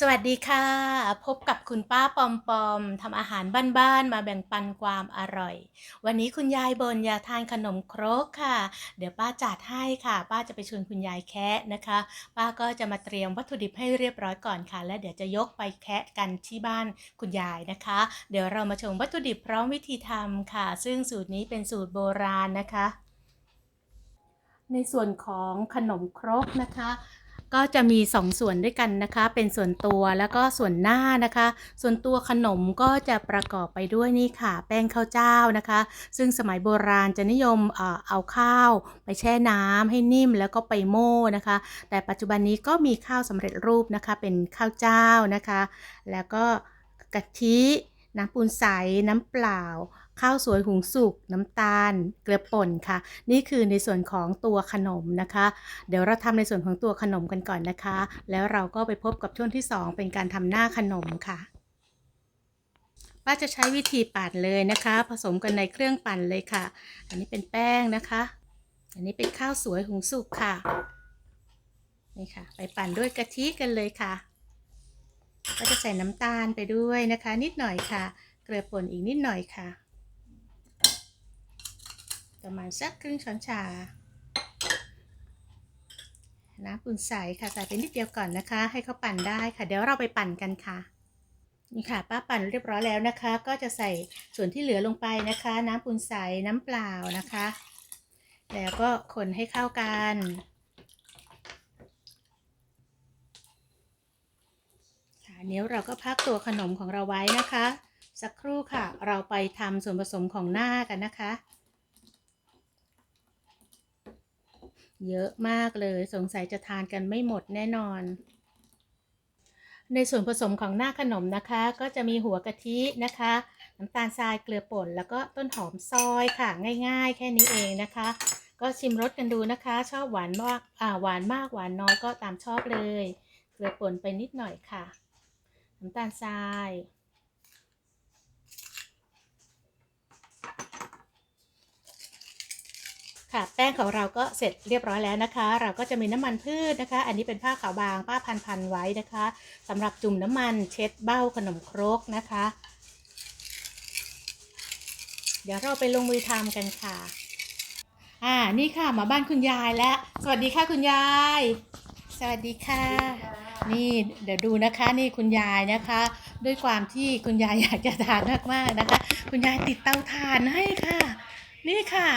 สวัสดีค่ะ พบกับคุณป้าปอมปอมทำอาหารบ้านๆมาแบ่งปันความอร่อย วันนี้คุณยายบนอยากทานขนมครกค่ะ เดี๋ยวป้าจัดให้ค่ะ ป้าจะไปชวนคุณยายแคะนะคะ ป้าก็จะมาเตรียมวัตถุดิบให้เรียบร้อยก่อนค่ะ และเดี๋ยวจะยกไปแคะกันที่บ้านคุณยายนะคะ เดี๋ยวเรามาชมวัตถุดิบพร้อมวิธีทำค่ะ ซึ่งสูตรนี้เป็นสูตรโบราณนะคะ ในส่วนของขนมครกนะคะ ก็จะมี2ส่วนด้วยกันนะคะ เป็นส่วนตัวแล้วก็ส่วนหน้านะคะ ส่วนตัวขนมก็จะประกอบไปด้วยนี่ค่ะ แป้งข้าวเจ้านะคะ ซึ่งสมัยโบราณจะนิยมเอ่อเอาข้าว ไปแช่น้ำให้นิ่มแล้วก็ไปโม่นะคะ แต่ปัจจุบันนี้ก็มีข้าวสำเร็จรูปนะคะ เป็นข้าวเจ้านะคะ แล้วก็กะทิน้ำปูนใสน้ำเปล่า ข้าวสวยหุงสุก น้ำตาล เกลือป่นค่ะ นี่คือในส่วนของตัวขนมนะคะ เดี๋ยวเราทำในส่วนของตัวขนมกันก่อนนะคะ แล้วเราก็ไปพบกับช่วงที่ 2 เป็นการทำหน้าขนมค่ะป้าจะใช้วิธีปั่นเลยนะคะ ผสมกันในเครื่องปั่นเลยค่ะ อันนี้เป็นแป้งนะคะ อันนี้เป็นข้าวสวยหุงสุกค่ะนี่ค่ะ ไปปั่นด้วยกะทิกันเลยค่ะ ก็จะใส่น้ำตาลไปด้วยนะคะ นิดหน่อยค่ะ เกลือป่นอีกนิดหน่อยค่ะ ประมาณสักครึ่งช้อนชา น้ำปูนใสค่ะใส่ไปนิดเดียวก่อนนะคะ ให้เขาปั่นได้ค่ะ เดี๋ยวเราไปปั่นกันค่ะนี่ค่ะป้าปั่นเรียบร้อยแล้วนะคะ ก็จะใส่ส่วนที่เหลือลงไปนะคะ น้ำปูนใสน้ำเปล่านะคะ แล้วก็คนให้เข้ากันค่ะอันนี้เราก็พักตัวขนมของเราไว้นะคะ สักครู่ค่ะ เราไปทำส่วนผสมของหน้ากันนะคะ เยอะมากเลยสงสัยจะทานกันไม่หมดแน่นอน ในส่วนผสมของหน้าขนมนะคะ ก็จะมีหัวกะทินะคะ น้ำตาลทรายเกลือป่น แล้วก็ต้นหอมซอยค่ะง่าย ๆ แค่นี้เองนะคะ ก็ชิมรสกันดูนะคะ ชอบหวานมากอ่าหวานมากหวานน้อยก็ตามชอบเลย เกลือป่นไปนิดหน่อยค่ะ น้ำตาลทราย ค่ะ แป้งของเราก็เสร็จเรียบร้อยแล้วนะคะ เราก็จะมีน้ำมันพืชนะคะ อันนี้เป็นผ้าขาวบางป้าพันพันๆไว้นะคะสำหรับจุ่มน้ำมันเช็ดเบ้าขนมครกนะคะ เดี๋ยวเราไปลงมือทำกันค่ะ อ่านี่ค่ะมาบ้านคุณยายแล้ว สวัสดีค่ะคุณยาย สวัสดีค่ะ นี่เดี๋ยวดูนะคะนี่คุณยายนะคะ ด้วยความที่คุณยายอยากจะทานมากๆนะคะ คุณยายติดเตาถ่านให้ค่ะ นี่ค่ะ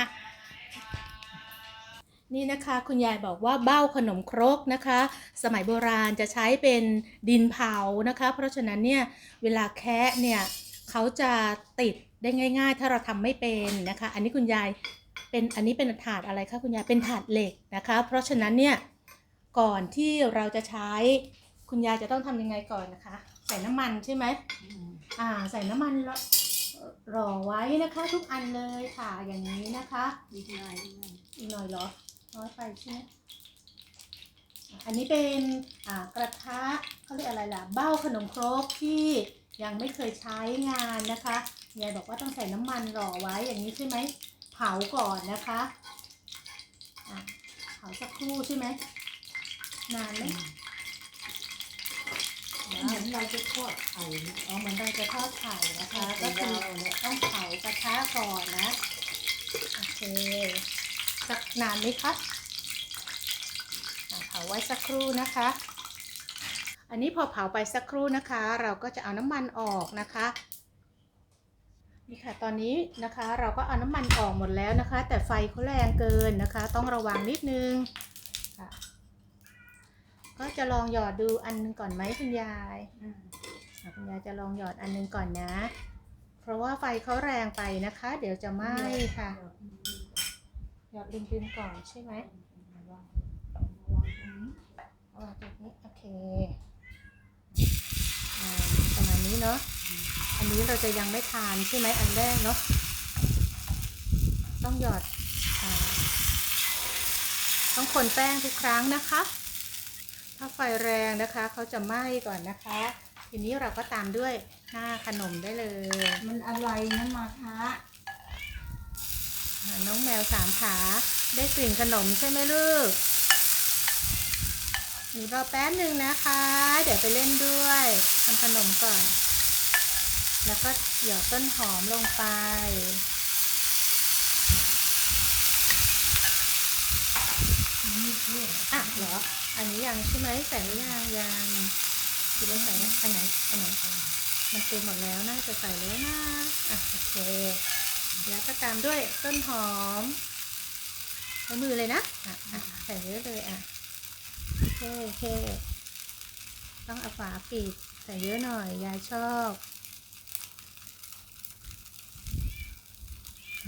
นี่นะคะคุณยายบอกว่าเบ้าขนมครกนะคะ สมัยโบราณจะใช้เป็นดินเผานะคะ เพราะฉะนั้นเนี่ยเวลาแคะเนี่ยเขาจะติดได้ง่าย ๆ ถ้าเราทำไม่เป็นนะคะ อันนี้คุณยายเป็นอันนี้เป็นถาดอะไรคะคุณยายเป็นถาดเหล็กนะคะ เพราะฉะนั้นเนี่ยก่อนที่เราจะใช้คุณยายจะต้องทำยังไงก่อนนะคะ ใส่น้ำมันใช่ไหมอ่าใส่น้ำมันรอรอไว้นะคะ ทุกอันเลยค่ะอย่างนี้นะคะนิดหน่อยอีกหน่อยเหรอ น้อยไปใช่ไหมอะอันนี้เป็นอ่ากระทะเขาเรียกอะไรล่ะ เบ้าขนมครกที่ยังไม่เคยใช้งานนะคะยายบอกว่าต้องใส่น้ำมันหล่อไว้อย่างนี้ใช่ไหมเผาก่อนนะคะอะเผาสักครู่ใช่ไหมนานไหมเหมือนเราจะทอดไข่นะอ๋อเหมือนเราจะทอดไข่นะคะ ก็ก็คืคืออต้องเผากระทะก่อนนะ โอเค สักนานไหมคะเผาไว้สักครู่นะคะ อันนี้พอเผาไปสักครู่นะคะ เราก็จะเอาน้ำมันออกนะคะนี่ค่ะตอนนี้นะคะเราก็เอาน้ำมันออกหมดแล้วนะคะ แต่ไฟเขาแรงเกินนะคะ ต้องระวังนิดนึงค่ะก็จะลองหยอดดูอันหนึงก่อนไหมคุณยายคุณยายจะลองหยอดอันหนึงก่อนนะ เพราะว่าไฟเขาแรงไปนะคะ เดี๋ยวจะไหม้ค่ะ หยอดริมๆก่อนใช่ไหมเอาตรงนี้โอเคประมาณนี้เนาะ อันนี้เราจะยังไม่ทานใช่ไหมอันแรกเนาะ ต้องหยอดอต้องคนแป้งทุกครั้งนะคะ ถ้าไฟแรงนะคะเขาจะไหม้ก่อนนะคะ ทีนี้เราก็ตามด้วยหน้าขนมได้เลย มันอะไรนะมาคะ น้องแมวสามขา ได้กลิ่นขนมใช่ไหมลูกหนูรอแป๊บหนึ่งนะคะ เดี๋ยวไปเล่นด้วยทำขนมก่อน แล้วก็หยอดต้นหอมลงไปออะเหรอ อันนี้ยังใช่ไหมใส่หรือยังยังคิดว่าใส่นะอันไหนอันไหนมันเต็มหมดแล้วน่าจะใส่แล้วนะ อะโอเค แล้วก็ตามด้วยต้นหอมใช้มือเลยนะอะอะใส่เยอะเลยอะโอเคโอเคต้องเอาฝาปิดใส่เยอะหน่อยยายชอบ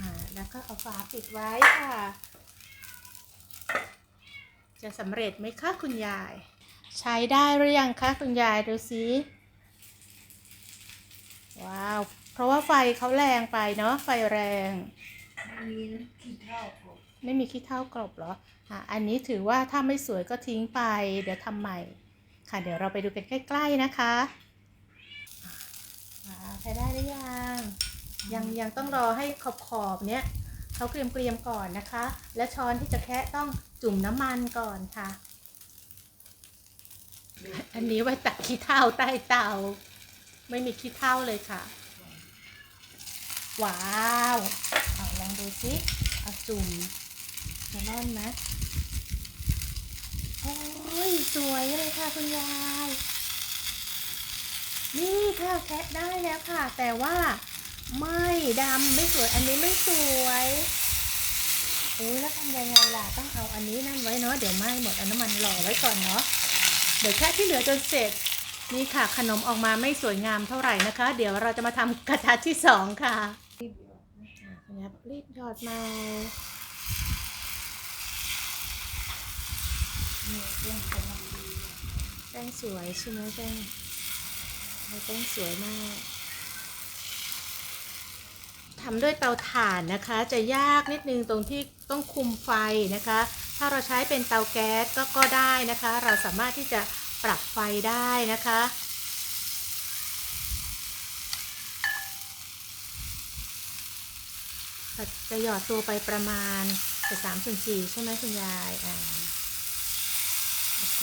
อ่าแล้วก็เอาฝาปิดไว้ค่ะ จะสำเร็จไหมคะคุณยาย ใช้ได้หรือยังคะคุณยายดูสิว้าว ราะว่าไฟเขาแรงไปเนาะไฟแรง มีขี้เท่าผมไม่มีขี้เท่ากรบเหรออะอันนี้ถือว่าถ้าไม่สวยก็ทิ้งไป เดี๋ยวทำใหม่ ค่ะ เดี๋ยวเราไปดูกันใกล้ๆนะคะว้าวใช้ได้หรือยัง ยังยังต้องรอให้ขอบขอบๆเนี้ยเขาเกรียมๆก่อนนะคะ และช้อนที่จะแคะต้องจุ่มน้ำมันก่อนค่ะ อันนี้ไว้ตักขี้เถ้าใต้เตา ไม่มีขี้เถ้าเลยค่ะ ว้าวเอาลองดูสิเอาจุ่มจะร่อนไหมโอ้ยสวยเลยค่ะคุณยาย นี่ค่ะแคะได้แล้วค่ะ แต่ว่าไม่ดำไม่สวยอันนี้ไม่สวยเอ้ยแล้วทำยังไงล่ะต้องเอาอันนี้นั่นไว้เนาะเดี๋ยวไหม้หมดเอาน้ำมันหล่อไว้ก่อนเนาะเดี๋ยวแค่ที่เหลือจนเสร็จนี่ค่ะขนมออกมาไม่สวยงามเท่าไหร่นะคะ เดี๋ยวเราจะมาทำกระทะที่สองค่ะ อะคุณยายบรีบหยอดมานี่เรื่องกำลังดีแป้งสวยใช่ไหมแป้งแป้งสวยมากทำด้วยเตาถ่านนะคะ จะยากนิดนึงตรงที่ต้องคุมไฟนะคะ ถ้าเราใช้เป็นเตาแก๊สก็ก็ได้นะคะ เราสามารถที่จะปรับไฟได้นะคะ จะหยอดตัวไปประมาณจะสามส่วนสี่ใช่ไหมคุณยายอ่าโอเค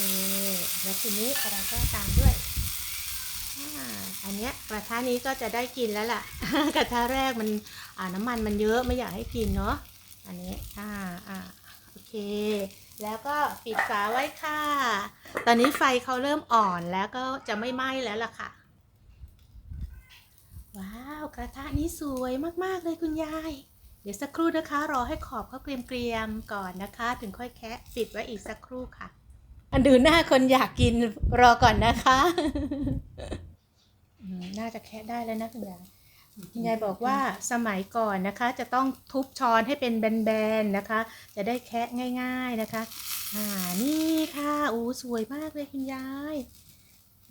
แล้วทีนี้เราก็ตามด้วยอันเนี้ยกระทะนี้ก็จะได้กินแล้วล่ะ กระทะแรกมันอ่าน้ำมันมันเยอะไม่อยากให้กินเนาะอันนี้อ่าอ่าโอเค แล้วก็ปิดฝาไว้ค่ะ ตอนนี้ไฟเขาเริ่มอ่อนแล้วก็จะไม่ไหม้แล้วล่ะค่ะ ว้าว กระทะนี้สวยมาก ๆ เลยคุณยาย เดี๋ยวสักครู่นะคะ รอให้ขอบเขาเกรียมๆก่อนนะคะ ถึงค่อยแคะปิดไว้อีกสักครู่ค่ะ อันดูหน้าคนอยากกินรอก่อนนะคะอืมน่าจะแคะได้แล้วนะคุณยายคุณยายบอกว่าสมัยก่อนนะคะ จะต้องทุบช้อนให้เป็นแบนๆนะคะ จะได้แคะง่าย ๆนะคะ อ่านี่ค่ะอู้สวยมากเลยคุณยาย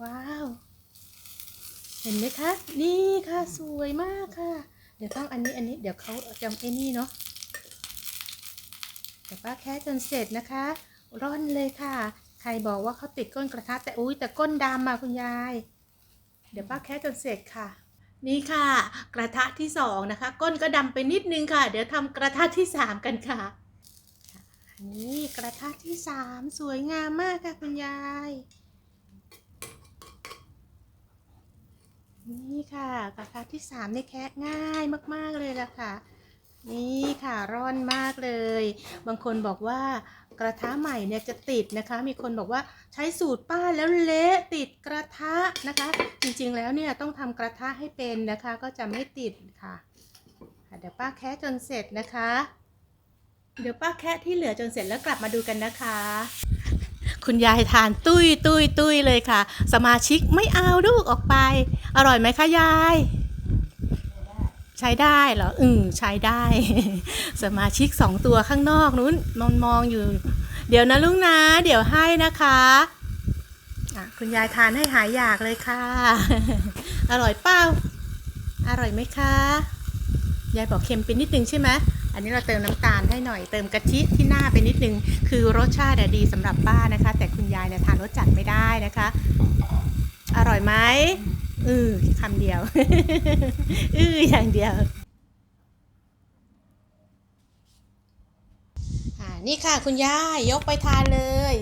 ว้าว เห็นไหมคะ นี่ค่ะสวยมากค่ะ เดี๋ยวต้องอันนี้อันนี้เดี๋ยวเขาจำไอ้นี่เนาะเดี๋ยวป้าแค่จนเสร็จนะคะ ร่อนเลยค่ะ ใครบอกว่าเขาติดก้นกระทะแต่อุ้ยแต่ก้นดำอะคุณยาย เดี๋ยวป้าแค่จนเสร็จค่ะ นี่ค่ะ กระทะที่สองนะคะ ก้นก็ดำไปนิดนึงค่ะ เดี๋ยวทำกระทะที่สามกันค่ะ นี่กระทะที่สามสวยงามมากค่ะคุณยาย นี่ ค่ะกระทะที่สามนี่แคะง่ายมากๆเลยล่ะค่ะ นี่ค่ะร่อนมากเลย บางคนบอกว่ากระทะใหม่เนี่ยจะติดนะคะ มีคนบอกว่าใช้สูตรป้าแล้วเละติดกระทะนะคะ จริงๆแล้วเนี่ยต้องทำกระทะให้เป็นนะคะ ก็จะไม่ติดค่ะค่ะเดี๋ยวป้าแคะจนเสร็จนะคะ เดี๋ยวป้าแคะที่เหลือจนเสร็จแล้วกลับมาดูกันนะคะ คุณยายทานตุ้ยตุ้ยตุ้ยเลยค่ะ สมาชิกไม่เอาลูกออกไป อร่อยไหมคะยาย ใช้ได้เหรออืมใช้ได้ สมาชิกสองตัวข้างนอกนู้นมองมองอยู่ เดี๋ยวนะลุงนะ เดี๋ยวให้นะคะะคุณยายทานให้หายอยากเลยค่ะ อร่อยเปล่าอร่อยไหมคะยายบอกเค็มไปนิดนึงใช่ไหม อันนี้เราเติมน้ำตาลให้หน่อยเติมกะทิที่หน้าไปนิดนึง คือรสชาติอะดีสำหรับป้านะคะ แต่คุณยายเนี่ยทานรสจัดไม่ได้นะคะ อร่อยไหมอือคำเดียว อืออย่างเดียวอ่านี่ค่ะคุณยาย ยกไปทานเลย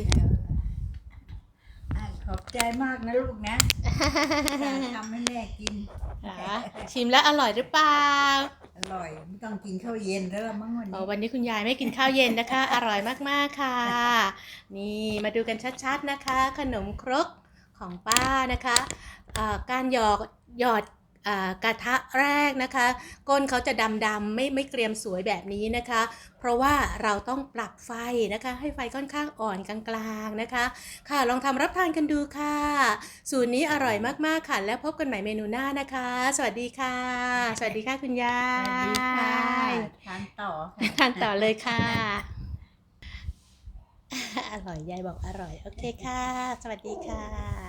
ใจมากนะลูกนะการทำให้แม่กินค่ะชิมแล้วอร่อยหรือเปล่า อร่อยไม่ต้องกินข้าวเย็นแล้วละมั้งวันอ๋อนี้วันนี้คุณยายไม่กินข้าวเย็นนะคะ อร่อยมากๆค่ะ นี่มาดูกันชัดๆนะคะ ขนมครกของป้านะคะอ่าการหยอกหยอด กระทะแรกนะคะ ก้นเขาจะดำๆไม่ไม่เกรียมสวยแบบนี้นะคะ เพราะว่าเราต้องปรับไฟนะคะ ให้ไฟค่อนข้างอ่อนกลางๆนะคะ ค่ะลองทำรับทานกันดูค่ะ สูตรนี้อร่อยมากๆค่ะ แล้วพบกันใหม่เมนูหน้านะคะ สวัสดีค่ะ สวัสดีค่ะคุณยาสวัสดีค่ะยทานต่อค่ะทานต่อเลยค่ะ อร่อยยายบอกอร่อย โอเคค่ะ สวัสดีค่ะ